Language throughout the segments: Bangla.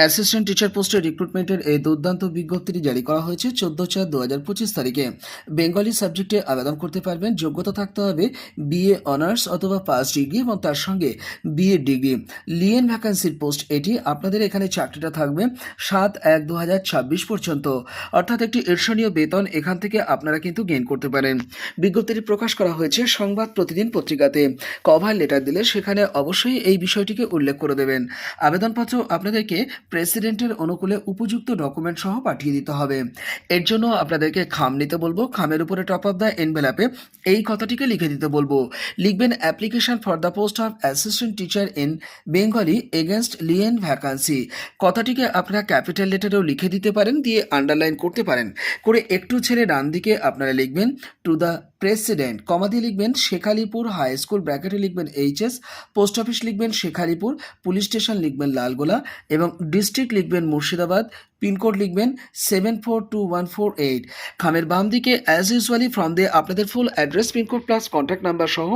অ্যাসিস্ট্যান্ট টিচার পোস্টের রিক্রুটমেন্টের এই দুর্দান্ত বিজ্ঞপ্তিটি জারি করা হয়েছে চোদ্দ চার দু হাজার পঁচিশ তারিখে। বেঙ্গলি সাবজেক্টে আবেদন করতে পারবেন, যোগ্যতা থাকতে হবে বিএ অনার্স অথবা পাস ডিগ্রি এবং তার সঙ্গে বিএ ডিগ্রি লিয়েন ভ্যাকান্সির পোস্ট এটি আপনাদের এখানে চাকরিটা থাকবে সাত এক দু হাজার ছাব্বিশ পর্যন্ত। অর্থাৎ একটি ঈর্ষণীয় বেতন এখান থেকে আপনারা কিন্তু গেইন করতে পারেন। বিজ্ঞপ্তিটি প্রকাশ করা হয়েছে সংবাদ প্রতিদিন পত্রিকাতে। কভার লেটার দিলে সেখানে অবশ্যই এই বিষয়টিকে উল্লেখ করে দেবেন। আবেদনপত্র আপনাদেরকে প্রেসিডেন্টের অনুকূলে উপযুক্ত ডকুমেন্ট সহ পাঠিয়ে দিতে হবে। এর জন্য আপনাদেরকে খাম নিতে বলব। খামের উপরে টপ অফ দ্য এনভেলাপে এই কথাটিকে লিখে দিতে বলব। লিখবেন application for the post of assistant teacher in Bengali against lien vacancy কথাটিকে আপনারা ক্যাপিটাল লেটারেও লিখে দিতে পারেন, দিয়ে আন্ডারলাইন করতে পারেন। করে একটু ছেড়ে ডান দিকে আপনারা লিখবেন টু দ্য প্রেসিডেন্ট। কমা দিয়ে লিখবেন শেখালিপুর হাই স্কুল, ব্র্যাকেটে লিখবেন এইচএস, পোস্ট অফিস লিখবেন শেখালিপুর, পুলিশ স্টেশন লিখবেন লালগোলা এবং ডিস্ট্রিক্ট লিখবেন মুর্শিদাবাদ পিনকোড লিখবেন seven four two one four eight খামের বাম দিকে অ্যাজ ইউজুয়ালি ফ্রম দিয়ে আপনাদের full address pincode plus contact number সহ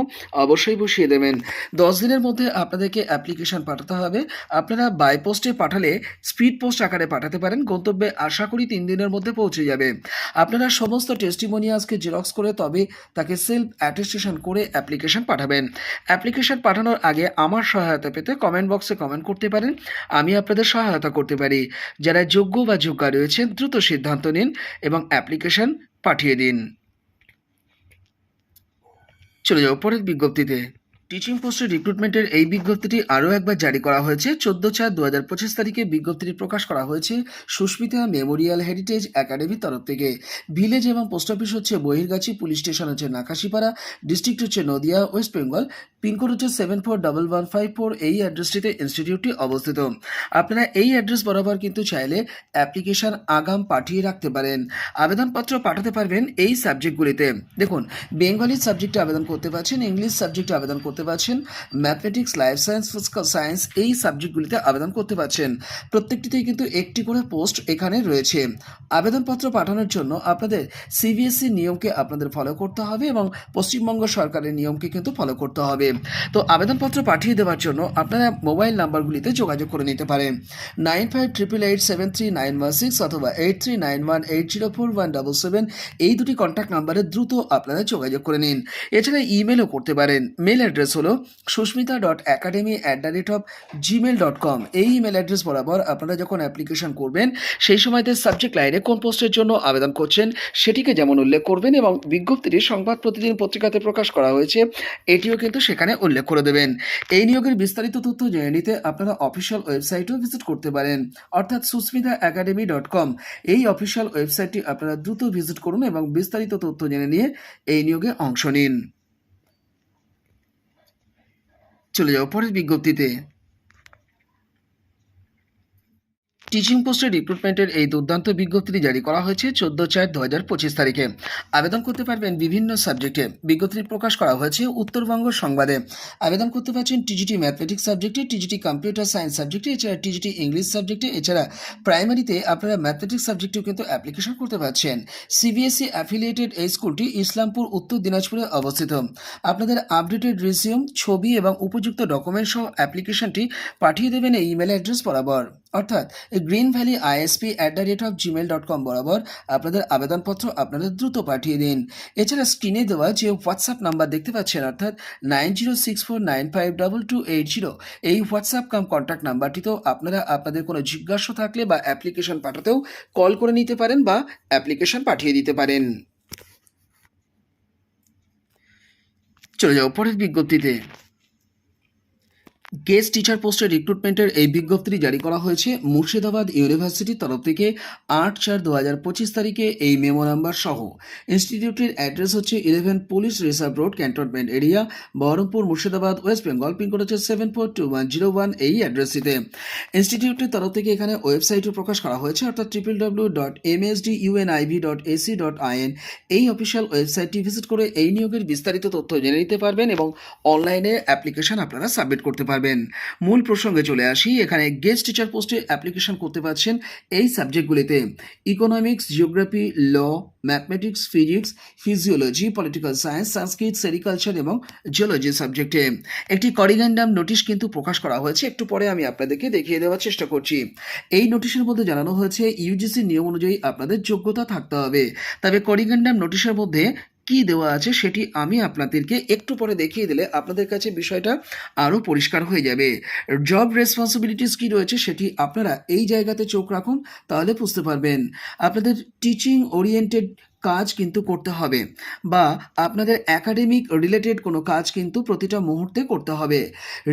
অবশ্যই বসিয়ে দেবেন। দশ দিনের মধ্যে আপনাদেরকে অ্যাপ্লিকেশন পাঠাতে হবে। আপনারা বাই পোস্টে পাঠালে স্পিড পোস্ট আকারে পাঠাতে পারেন। গন্তব্যে আশা করি তিন দিনের মধ্যে পৌঁছে যাবে। আপনারা সমস্ত টেস্টিমোনিয়ালসকে জেরক্স করে, তবে তাকে সেলফ অ্যাটেস্টেশন করে অ্যাপ্লিকেশন পাঠাবেন। অ্যাপ্লিকেশন পাঠানোর আগে আমার সহায়তা পেতে কমেন্ট বক্সে কমেন্ট করতে পারেন। আমি আপনাদের সহায়তা করতে পারি। যারা যোগ্য বা যোগ্যা রয়েছেন দ্রুত সিদ্ধান্ত নিন এবং অ্যাপ্লিকেশন পাঠিয়ে দিন। চলে যাও পরের বিজ্ঞপ্তিতে। টিচিং পোস্টের রিক্রুটমেন্টের এই বিজ্ঞপ্তিটি আরও একবার জারি করা হয়েছে। চোদ্দ চার দু হাজার পঁচিশ তারিখে বিজ্ঞপ্তিটি প্রকাশ করা হয়েছে সুস্মিতা মেমোরিয়াল হেরিটেজ একাডেমির তরফ থেকে। ভিলেজ এবং পোস্ট অফিস হচ্ছে বহিরগাছি, পুলিশ স্টেশন হচ্ছে নাকাশিপাড়া, ডিস্ট্রিক্ট হচ্ছে নদিয়া, ওয়েস্ট বেঙ্গল, পিনকোড হচ্ছে seven four double one five four. এই অ্যাড্রেসটিতে ইনস্টিটিউটটি অবস্থিত। আপনারা এই অ্যাড্রেস বরাবর কিন্তু চাইলে অ্যাপ্লিকেশন আগাম পাঠিয়ে রাখতে পারেন। আবেদনপত্র পাঠাতে পারবেন এই সাবজেক্টগুলিতে। দেখুন, বেঙ্গলি সাবজেক্টে আবেদন করতে পারছেন, ইংলিশ সাবজেক্টে আবেদন করতে পারছেন। Mathematics life science physical science এই সাবজেক্টগুলিতে আবেদন করতে পারছেন। প্রত্যেকটিতেই কিন্তু একটি করে পোস্ট এখানে রয়েছে। আবেদনপত্র পাঠানোর জন্য আপনাদের সিবিএসসি নিয়মকে আপনাদের ফলো করতে হবে এবং পশ্চিমবঙ্গ সরকারের নিয়মকে কিন্তু ফলো করতে হবে। তো আবেদনপত্র পাঠিয়ে দেওয়ার জন্য আপনারা মোবাইল নাম্বারগুলিতে যোগাযোগ করে নিতে পারেন। Nine five triple eight seven three nine one six অথবা eight three nine one eight zero four one double seven এই দুটি কন্ট্যাক্ট নাম্বারে দ্রুত আপনারা যোগাযোগ করে নিন। এছাড়া ইমেলও করতে পারেন। মেল অ্যাড্রেস হলো Susmita dot academy at the rate of Gmail dot com এই ইমেল অ্যাড্রেস বরাবর আপনারা যখন অ্যাপ্লিকেশন করবেন, সেই সময়তে সাবজেক্ট লাইনে কোন পোস্টের জন্য আবেদন করছেন, সেটিকে যেমন উল্লেখ করবেন এবং বিজ্ঞপ্তিটি সংবাদ প্রতিদিন পত্রিকাতে প্রকাশ করা হয়েছে, এটিও কিন্তু সেখানে উল্লেখ করে দেবেন। এই নিয়োগের বিস্তারিত তথ্য জেনে নিতে আপনারা অফিসিয়াল ওয়েবসাইটও ভিজিট করতে পারেন, অর্থাৎ সুস্মিতা একাডেমি ডট কম এই অফিসিয়াল ওয়েবসাইটটি আপনারা দ্রুত ভিজিট করুন এবং বিস্তারিত তথ্য জেনে নিয়ে এই নিয়োগে অংশ নিন। চলে যাও পরের বিজ্ঞপ্তিতে। টিচিং পোস্টের রিক্রুটমেন্টের এই দুর্দান্ত বিজ্ঞপ্তিটি জারি করা হয়েছে চোদ্দ চার দু হাজার পঁচিশ তারিখে। আবেদন করতে পারবেন বিভিন্ন সাবজেক্টে। বিজ্ঞপ্তিটি প্রকাশ করা হয়েছে উত্তরবঙ্গ সংবাদে। আবেদন করতে পারছেন টিজিটি ম্যাথমেটিক্স সাবজেক্টে, টিজিটি কম্পিউটার সায়েন্স সাবজেক্টে, এছাড়া টিজিটি ইংলিশ সাবজেক্টে, এছাড়া প্রাইমারিতে আপনারা ম্যাথমেটিক্স সাবজেক্টেও কিন্তু অ্যাপ্লিকেশন করতে পারছেন। সিবিএসই অ্যাফিলিয়েটেড এই স্কুলটি ইসলামপুর, উত্তর দিনাজপুরে অবস্থিত। আপনাদের আপডেটেড রিজিউম, ছবি এবং উপযুক্ত ডকুমেন্ট সহ অ্যাপ্লিকেশনটি পাঠিয়ে দেবেন এই ইমেল অ্যাড্রেস বরাবর। অর্থাৎ green valley ISP at the rate of Gmail dot com বরাবর আপনাদের আবেদনপত্র আপনাদের দ্রুত পাঠিয়ে দিন। এছাড়া স্ক্রিনে দেওয়া যে হোয়াটসঅ্যাপ নাম্বার দেখতে পাচ্ছেন, অর্থাৎ nine zero six four nine five double two eight zero এই হোয়াটসঅ্যাপ কাম কন্ট্যাক্ট নাম্বারটিতেও আপনারা আপনাদের কোনো জিজ্ঞাসা থাকলে বা অ্যাপ্লিকেশন পাঠাতেও কল করে নিতে পারেন বা অ্যাপ্লিকেশন পাঠিয়ে দিতে পারেন। চলে যাও পরের বিজ্ঞপ্তিতে। গেস্ট টিচার পোস্টের রিক্রুটমেন্টের এই বিজ্ঞপ্তিটি জারি করা হয়েছে। মুর্শিদাবাদ ইউনিভার্সিটির তরফ থেকে আট চার দু হাজার পঁচিশ তারিখে এই মেমো নাম্বার সহ। ইনস্টিটিউটের অ্যাড্রেস হচ্ছে eleven police reserve road cantonment area Baharampur, Murshidabad west Bengal pincode হচ্ছে seven four two one zero one এই অ্যাড্রেসটিতে ইনস্টিটিউটের তরফ থেকে এখানে ওয়েবসাইটও প্রকাশ করা হয়েছে, অর্থাৎ triple W dot M S D U N I V dot AC dot IN এই অফিসিয়াল ওয়েবসাইটটি ভিজিট করে এই নিয়োগের বিস্তারিত তথ্য জেনে নিতে পারবেন এবং অনলাইনে অ্যাপ্লিকেশন আপনারা সাবমিট করতে পারবেন। পারবেন। মূল প্রসঙ্গে চলে আসি। এখানে গেস্ট টিচার পোস্টে অ্যাপ্লিকেশন করতে পারছেন এই সাবজেক্টগুলিতে economics geography law mathematics physics physiology political science Sanskrit sericulture এবং জিওলজি সাবজেক্টে একটি করিগেন্ডাম নোটিশ কিন্তু প্রকাশ করা হয়েছে। একটু পরে আমি আপনাদেরকে দেখিয়ে দেওয়ার চেষ্টা করছি। এই নোটিশের মধ্যে জানানো হয়েছে ইউজিসি নিয়ম অনুযায়ী আপনাদের যোগ্যতা থাকতে হবে। তবে করিগেন্ডাম নোটিশের মধ্যে কি দেওয়া আছে সেটি আমি আপনাদেরকে একটু পরে দেখিয়ে দিলে আপনাদের কাছে বিষয়টা আরও পরিষ্কার হয়ে যাবে। জব রেসপন্সিবিলিটিস কি রয়েছে সেটি আপনারা এই জায়গাতে চোখ রাখুন, তাহলে বুঝতে পারবেন। আপনাদের টিচিং ওরিয়েন্টেড কাজ কিন্তু করতে হবে বা আপনাদের একাডেমিক রিলেটেড কোনো কাজ কিন্তু প্রতিটা মুহূর্তে করতে হবে।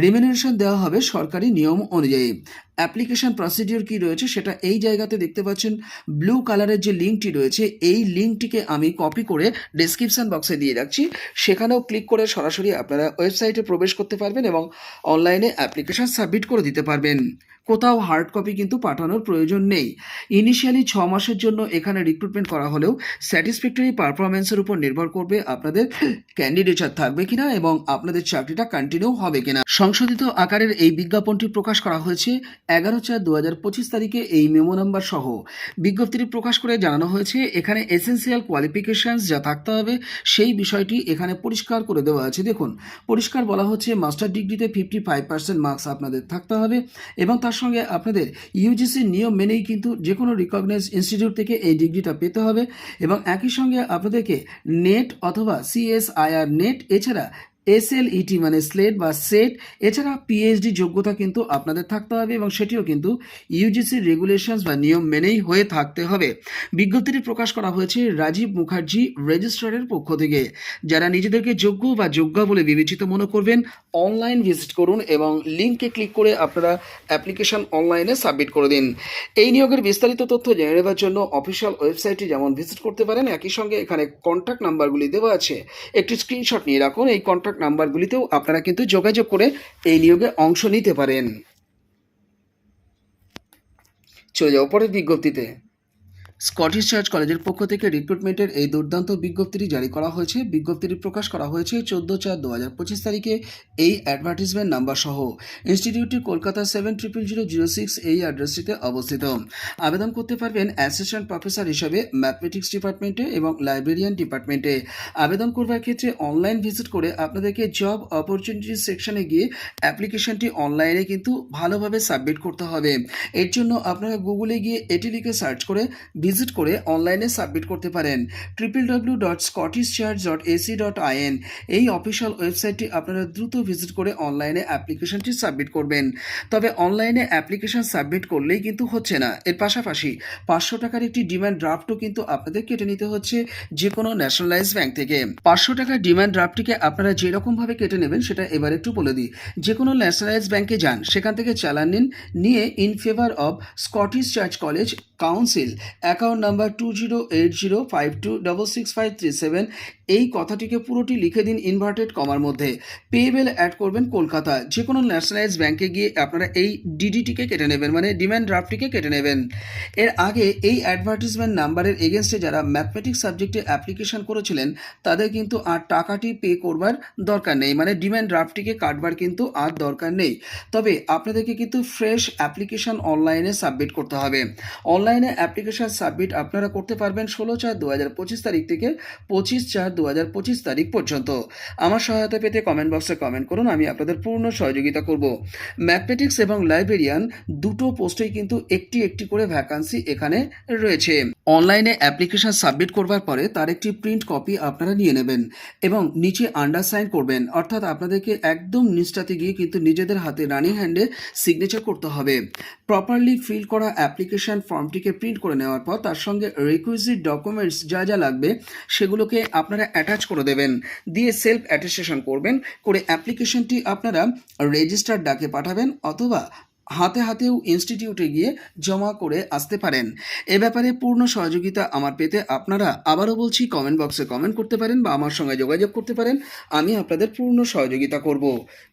রিমিনারেশন দেওয়া হবে সরকারি নিয়ম অনুযায়ী। অ্যাপ্লিকেশন প্রসিডিওর কি রয়েছে সেটা এই জায়গাতে দেখতে পাচ্ছেন। ব্লু কালারের যে লিঙ্কটি রয়েছে, এই লিঙ্কটিকে আমি কপি করে ডেসক্রিপশন বক্সে দিয়ে রাখছি। সেখানেও ক্লিক করে সরাসরি আপনারা ওয়েবসাইটে প্রবেশ করতে পারবেন এবং অনলাইনে অ্যাপ্লিকেশন সাবমিট করে দিতে পারবেন। কোথাও হার্ড কপি কিন্তু পাঠানোর প্রয়োজন নেই। ইনিশিয়ালি ছ মাসের জন্য এখানে রিক্রুটমেন্ট করা হলেও স্যাটিসফ্যাক্টরি পারফরমেন্সের উপর নির্ভর করবে আপনাদের ক্যান্ডিডেচার থাকবে কিনা এবং আপনাদের চাকরিটা কন্টিনিউ হবে কিনা। সংশোধিত আকারের এই বিজ্ঞাপনটি প্রকাশ করা হয়েছে এগারো চার দু হাজার পঁচিশ তারিখে এই মেমো নাম্বার সহ। বিজ্ঞপ্তিটি প্রকাশ করে জানানো হয়েছে, এখানে এসেন্সিয়াল কোয়ালিফিকেশনস যা থাকতে হবে সেই বিষয়টি এখানে পরিষ্কার করে দেওয়া আছে। দেখুন, পরিষ্কার বলা হচ্ছে মাস্টার ডিগ্রিতে ফিফটি ফাইভ পার্সেন্ট মার্কস আপনাদের থাকতে হবে এবং তার সঙ্গে আপনাদের ইউজিসির নিয়ম মেনেই কিন্তু যে কোনো রিকগনাইজ ইনস্টিটিউট থেকে এই ডিগ্রিটা পেতে হবে এবং একই সঙ্গে আপনাদেরকে নেট অথবা সিএসআইআর নেট এছাড়া এসএলইটি মানে স্লেট বা সেট এছাড়া পিএইচডি যোগ্যতা কিন্তু আপনাদের থাকতে হবে এবং সেটিও কিন্তু ইউজিসির রেগুলেশনস বা নিয়ম মেনেই হয়ে থাকতে হবে। বিজ্ঞপ্তিটি প্রকাশ করা হয়েছে রাজীব মুখার্জি রেজিস্ট্রারের পক্ষ থেকে। যারা নিজেদেরকে যোগ্য বা যোগ্যা বলে বিবেচিত মনে করবেন অনলাইন ভিজিট করুন এবং লিঙ্কে ক্লিক করে আপনারা অ্যাপ্লিকেশন অনলাইনে সাবমিট করে দিন। এই নিয়োগের বিস্তারিত তথ্য জেনে নেবার জন্য অফিসিয়াল ওয়েবসাইটটি যেমন ভিজিট করতে পারেন, একই সঙ্গে এখানে কন্ট্যাক্ট নাম্বারগুলি দেওয়া আছে। একটি স্ক্রিনশট নিয়ে রাখুন, এই কন্ট্যাক্ট নাম্বারগুলিতেও আপনারা কিন্তু যোগাযোগ করে এই নিয়োগে অংশ নিতে পারেন। চলে যাও পরের বিজ্ঞপ্তিতে। স্কটিশ চার্চ কলেজের পক্ষ থেকে রিক্রুটমেন্টের এই দুর্দান্ত বিজ্ঞপ্তিটি জারি করা হয়েছে। বিজ্ঞপ্তিটি প্রকাশ করা হয়েছে চোদ্দ চার দু হাজার পঁচিশ তারিখে। এই অ্যাডভার্টিজমেন্ট নাম্বার সহ ইনস্টিটিউটটি Kolkata seven triple zero zero six এই অ্যাড্রেসটিতে অবস্থিত। আবেদন করতে পারবেন অ্যাসিস্ট্যান্ট প্রফেসর হিসাবে ম্যাথমেটিক্স ডিপার্টমেন্টে এবং লাইব্রেরিয়ান ডিপার্টমেন্টে আবেদন করবার ক্ষেত্রে অনলাইন ভিজিট করে আপনাদেরকে জব অপরচুনিটি সেকশনে গিয়ে অ্যাপ্লিকেশনটি অনলাইনে কিন্তু ভালোভাবে সাবমিট করতে হবে। এর জন্য আপনারা গুগলে গিয়ে এটি লিখে সার্চ করে ভিজিট করে অনলাইনে সাবমিট করতে পারেন। Triple W dot Scottish church dot AC dot IN এই অফিসিয়াল ওয়েবসাইটটি আপনারা দ্রুত ভিজিট করে অনলাইনে অ্যাপ্লিকেশনটি সাবমিট করবেন। তবে অনলাইনে অ্যাপ্লিকেশন সাবমিট করলেই কিন্তু হচ্ছে না। এর পাশাপাশি পাঁচশো টাকার একটি ডিমান্ড ড্রাফটও কিন্তু আপনাদের কেটে নিতে হচ্ছে যে কোনো ন্যাশনালাইজ ব্যাংক থেকে। পাঁচশো টাকার ডিমান্ড ড্রাফটটিকে আপনারা যেরকমভাবে কেটে নেবেন সেটা এবার একটু বলে দিই। যে কোনো ন্যাশনালাইজ ব্যাংকে যান, সেখান থেকে চালান নিন। নিয়ে in favour of Scottish church college council account number two zero eight zero five two double six five three seven এই কথাটিকে পুরোটি লিখে দিন ইনভার্টেড কমার মধ্যে। পেবেল অ্যাড করবেন কলকাতা। যে কোনো ন্যাশনালাইজ ব্যাংকে গিয়ে আপনারা এই ডিডিটিকে কেটে নেবেন মানে ডিম্যান্ড ড্রাফটটিকে কেটে নেবেন। এর আগে এই অ্যাডভার্টিজমেন্ট নাম্বারের এগেনস্টে যারা ম্যাথমেটিক্স সাবজেক্টে অ্যাপ্লিকেশন করেছিলেন, তাদের কিন্তু আর টাকাটি পে করবার দরকার নেই মানে ডিম্যান্ড ড্রাফটটিকে কাটবার কিন্তু আর দরকার নেই। তবে আপনাদেরকে কিন্তু ফ্রেশ অ্যাপ্লিকেশন অনলাইনে সাবমিট করতে হবে। অনলাইনে অ্যাপ্লিকেশন সাবমিট আপনারা করতে পারবেন ষোলো চার দু হাজার পঁচিশ তারিখ থেকে পঁচিশ চার দু হাজার পঁচিশ তারিখ পর্যন্ত। আমার সহায়তা পেতে কমেন্ট বক্সে কমেন্ট করুন, আমি আপনাদের পূর্ণ সহযোগিতা করব। ম্যাথমেটিক্স এবং লাইব্রেরিয়ান দুটো পোস্টেই কিন্তু একটি একটি করে ভ্যাকান্সি এখানে রয়েছে। অনলাইনে অ্যাপ্লিকেশন সাবমিট করবার পরে তার একটি প্রিন্ট কপি আপনারা নিয়ে নেবেন এবং নিচে আন্ডারসাইন করবেন। অর্থাৎ আপনাদেরকে একদম নিচটাতে গিয়ে কিন্তু নিজেদের হাতে রানিং হ্যান্ডে সিগনেচার করতে হবে। প্রপারলি ফিল করা অ্যাপ্লিকেশন ফর্মটিকে প্রিন্ট করে নেওয়ার পর তার সঙ্গে রিকুইজিট ডকুমেন্টস যা যা লাগবে সেগুলোকে আপনারা অ্যাটাচ করে দেবেন। দিয়ে সেলফ অ্যাটেস্টেশন করবেন। করে অ্যাপ্লিকেশনটি আপনারা রেজিস্টার ডাকে পাঠাবেন অথবা হাতে হাতেও ইনস্টিটিউটে গিয়ে জমা করে আসতে পারেন। এ ব্যাপারে পূর্ণ সহযোগিতা আমার পেতে আপনারা আবারও বলছি কমেন্ট বক্সে কমেন্ট করতে পারেন বা আমার সঙ্গে যোগাযোগ করতে পারেন। আমি আপনাদের পূর্ণ সহযোগিতা করব।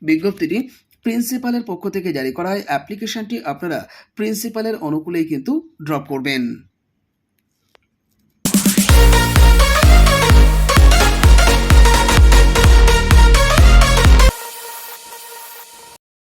বিজ্ঞপ্তিটি প্রিন্সিপালের পক্ষ থেকে জারি করায় অ্যাপ্লিকেশনটি আপনারা প্রিন্সিপালের অনুকূলেই কিন্তু ড্রপ করবেন।